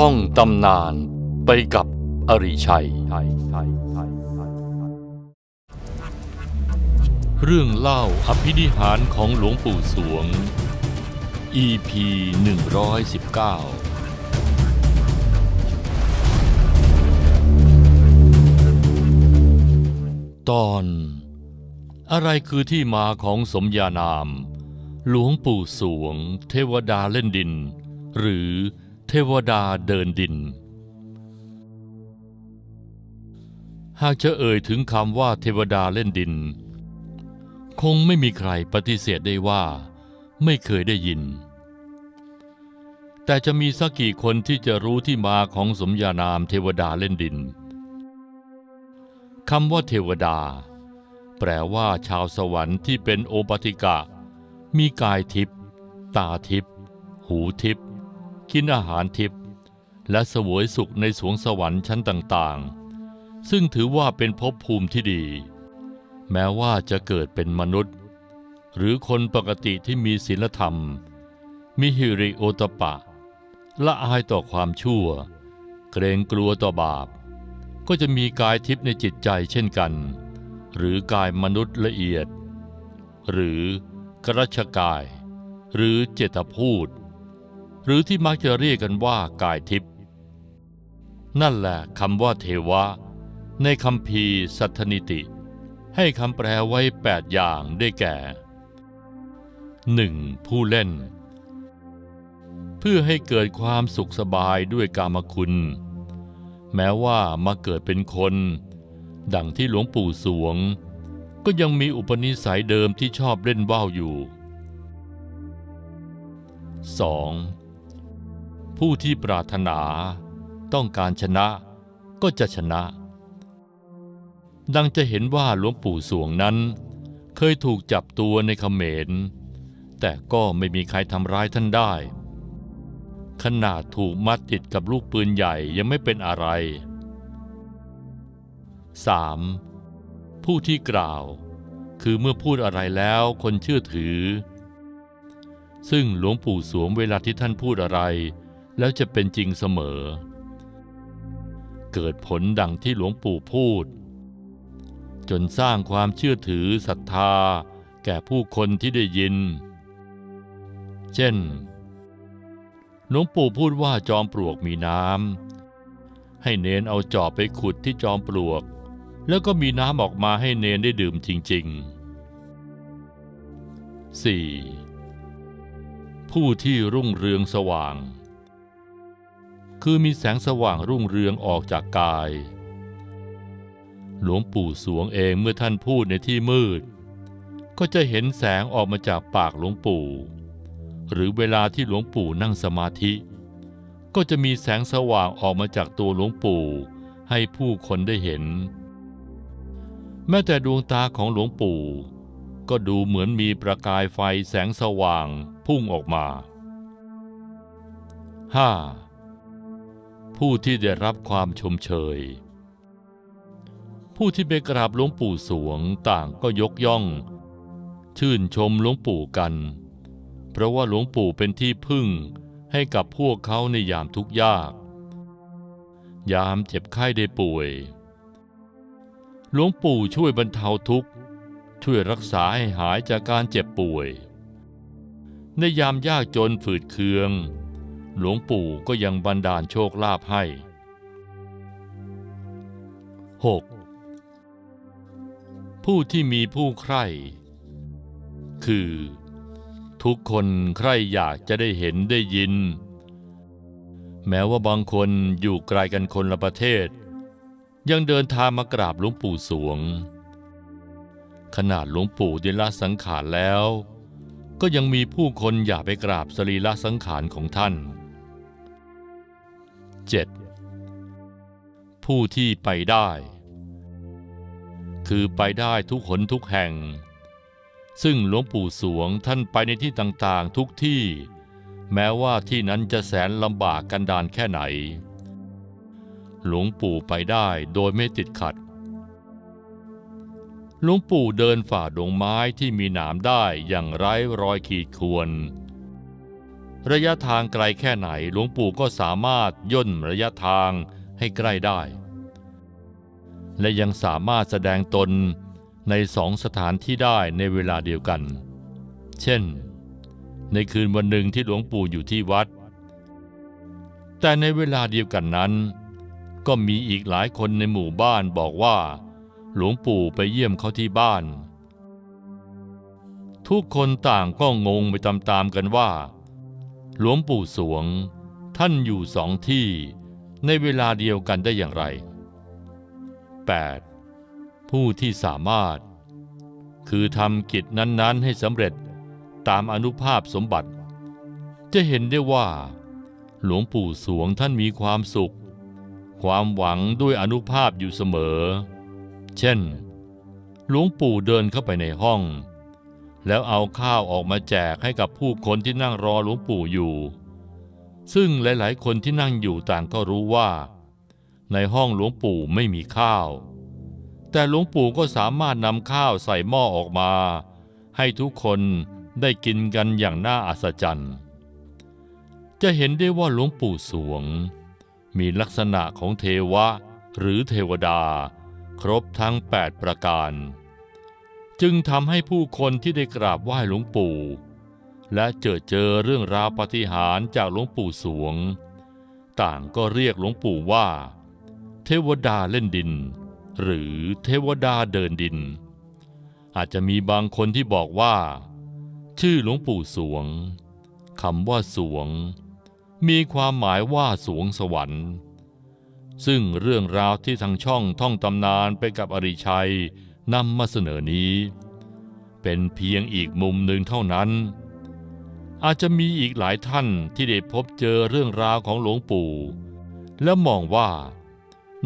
ท่องตำนานไปกับอริชัย เรื่องเล่าอภินิหารของหลวงปู่สวง EP 119ตอน อะไรคือที่มาของสมญานาม หลวงปู่สวง เทวดาเล่นดิน หรือ เทวดาเดินดิน หากจะเอ่ยถึงคำว่าเทวดาเล่นดิน คงไม่มีใครปฏิเสธได้ว่า ไม่เคยได้ยิน แต่จะมีสักกี่คนที่จะรู้ที่มาของสมญานามเทวดาเล่นดินคำว่าเทวดา แปลว่าชาวสวรรค์ที่เป็นโอปติกะ มีกายทิพย์ตาทิพย์หูทิพย์ กินอาหารทิพย์และสวยสุขในสวงสวรรค์ชั้นต่างๆ ซึ่งถือว่าเป็นภพภูมิที่ดี แม้ว่าจะเกิดเป็นมนุษย์ หรือคนปกติที่มีศีลธรรม มีฮิริโอตปะ ละอายต่อความชั่ว เกรงกลัวต่อบาป ก็จะมีกายทิพย์ในจิตใจเช่นกัน หรือกายมนุษย์ละเอียด หรือกรัชกาย หรือเจตพูด หรือที่มักจะเรียกกันว่ากายทิพย์นั่นแหละคำว่าเทวะ ในคำพีสัทธนิติ ให้คำแปลไว้แปดอย่างได้แก่ 1. ผู้เล่น เพื่อให้เกิดความสุขสบายด้วยกามคุณ แม้ว่ามาเกิดเป็นคน ดังที่หลวงปู่สวง ก็ยังมีอุปนิสัยเดิมที่ชอบเล่นว่าวอยู่ 2. ผู้ที่ปรารถนาต้องการชนะก็จะชนะ ดังจะเห็นว่าหลวงปู่สวงนั้น เคยถูกจับตัวในเขมร แต่ก็ไม่มีใครทำร้ายท่านได้ ขนาดถูกมัดติดกับลูกปืนใหญ่ยังไม่เป็นอะไร 3. ผู้ที่กล่าว คือเมื่อพูดอะไรแล้วคนเชื่อถือ ซึ่งหลวงปู่สวงเวลาที่ท่านพูดอะไร แล้วจะเป็นจริงเสมอ เกิดผลดังที่หลวงปู่พูด จนสร้างความเชื่อถือศรัทธาแก่ผู้คนที่ได้ยิน เช่น หลวงปู่พูดว่าจอมปลวกมีน้ำ ให้เนนเอาจอบไปขุดที่จอมปลวก แล้วก็มีน้ำออกมาให้เนนได้ดื่มจริง ๆ 4. ผู้ที่รุ่งเรืองสว่าง คือมีแสงสว่างรุ่งเรืองออกจากกาย หลวงปู่สวงเองเมื่อท่านพูดในที่มืด ก็จะเห็นแสงออกมาจากปากหลวงปู่ หรือเวลาที่หลวงปู่นั่งสมาธิ ก็จะมีแสงสว่างออกมาจากตัวหลวงปู่ ให้ผู้คนได้เห็น แม้แต่ดวงตาของหลวงปู่ ก็ดูเหมือนมีประกายไฟแสงสว่างพุ่งออกมา 5. ผู้ที่ได้รับความชมเชย ผู้ที่ไปกราบหลวงปู่สวงต่างก็ยกย่อง ชื่นชมหลวงปู่กัน เพราะว่าหลวงปู่เป็นที่พึ่งให้กับพวกเขาในยามทุกข์ยาก ยามเจ็บไข้ได้ป่วย หลวงปู่ช่วยบรรเทาทุกข์ ช่วยรักษาให้หายจากการเจ็บป่วย ในยามยากจนฝืดเคือง หลวงปู่ก็ยังบันดาลโชคลาภให้ 6. ผู้ที่มีผู้ใคร่ คือ ทุกคนใคร่อยากจะได้เห็นได้ยิน แม้ว่าบางคนอยู่ไกลกันคนละประเทศ ยังเดินทางมากราบหลวงปู่สวง ขนาดหลวงปู่ได้ละสังขารแล้วก็ยังมีผู้คนอยากไปกราบสรีระสังขารของท่าน ผู้ที่ไปได้ คือไปได้ทุกหนทุกแห่ง ซึ่งหลวงปู่สวงท่านไปในที่ต่างๆทุกที่ แม้ว่าที่นั้นจะแสนลำบากกันดานแค่ไหน หลวงปู่ไปได้โดยไม่ติดขัดหลวงปู่เดินฝ่าดงไม้ที่มีหนามได้อย่างไร้รอยขีดข่วน ระยะทางไกลแค่ไหนหลวงปู่ก็สามารถย่นระยะทาง ให้ใกล้ได้ และยังสามารถแสดงตนในสองสถานที่ได้ในเวลาเดียวกัน เช่น ในคืนวันหนึ่งที่หลวงปู่อยู่ที่วัด แต่ในเวลาเดียวกันนั้น ก็มีอีกหลายคนในหมู่บ้านบอกว่า หลวงปู่ไปเยี่ยมเขาที่บ้าน ทุกคนต่างก็งงไปตามๆกันว่า หลวงปู่สวง ท่านอยู่สองที่ ในเวลาเดียวกันได้อย่างไร 8. ผู้ที่สามารถ คือทำกิจนั้นๆให้สำเร็จตามอนุภาพสมบัติ จะเห็นได้ว่า หลวงปู่สวงท่านมีความสุข ความหวังด้วยอนุภาพอยู่เสมอ เช่น หลวงปู่เดินเข้าไปในห้อง แล้วเอาข้าวออกมาแจกให้กับผู้คนที่นั่งรอหลวงปู่อยู่ ซึ่งหลาย ๆ คนที่นั่งอยู่ต่างก็รู้ว่า ในห้องหลวงปู่ไม่มีข้าว แต่หลวงปู่ก็สามารถนำข้าวใส่หม้อออกมา ให้ทุกคนได้กินกันอย่างน่าอัศจรรย์ จะเห็นได้ว่าหลวงปู่สวง มีลักษณะของเทวะหรือเทวดา ครบทั้ง 8 ประการ จึงทำให้ผู้คนที่ได้กราบไหว้หลวงปู่ และเจอเจอเรื่องราวปาฏิหาริย์จากหลวงปู่สวง ต่างก็เรียกหลวงปู่ว่า เทวดาเล่นดิน หรือเทวดาเดินดิน อาจจะมีบางคนที่บอกว่า ชื่อหลวงปู่สวงคำว่าสวง มีความหมายว่าสวงสวรรค์ ซึ่งเรื่องราวที่ทางช่องท่องตำนานไปกับอริชัยนำมาเสนอนี้ เป็นเพียงอีกมุมหนึ่งเท่านั้น อาจจะมีอีกหลายท่านที่ได้พบเจอเรื่องราวของหลวงปู่ และมองว่า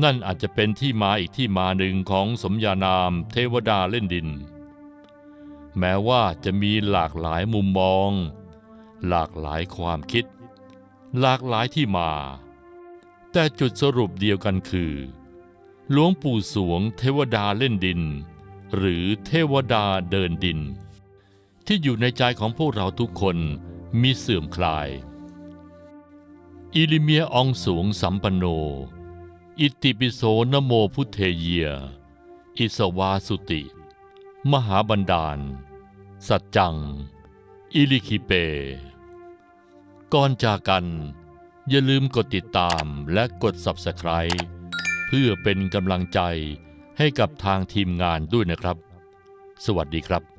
นั่นอาจจะเป็นที่มาอีกที่มาหนึ่งของสมญานามเทวดาเล่นดิน แม้ว่าจะมีหลากหลายมุมมอง หลากหลายความคิด หลากหลายที่มา แต่จุดสรุปเดียวกันคือ หลวงปู่สวงเทวดาเล่นดิน หรือเทวดาเดินดินที่อยู่ในใจของพวกเราทุกคน มีเสื่อมคลาย อิลิเมียอองสูงสัมปันโน อิติปิโสนโมพุทเทเยียอิสวาสุติ มหาบันดาล สัจจัง อิลิคิเป ก่อนจากกัน อย่าลืมกดติดตามและกด Subscribe เพื่อเป็นกำลังใจให้กับทางทีมงานด้วยนะครับ สวัสดีครับ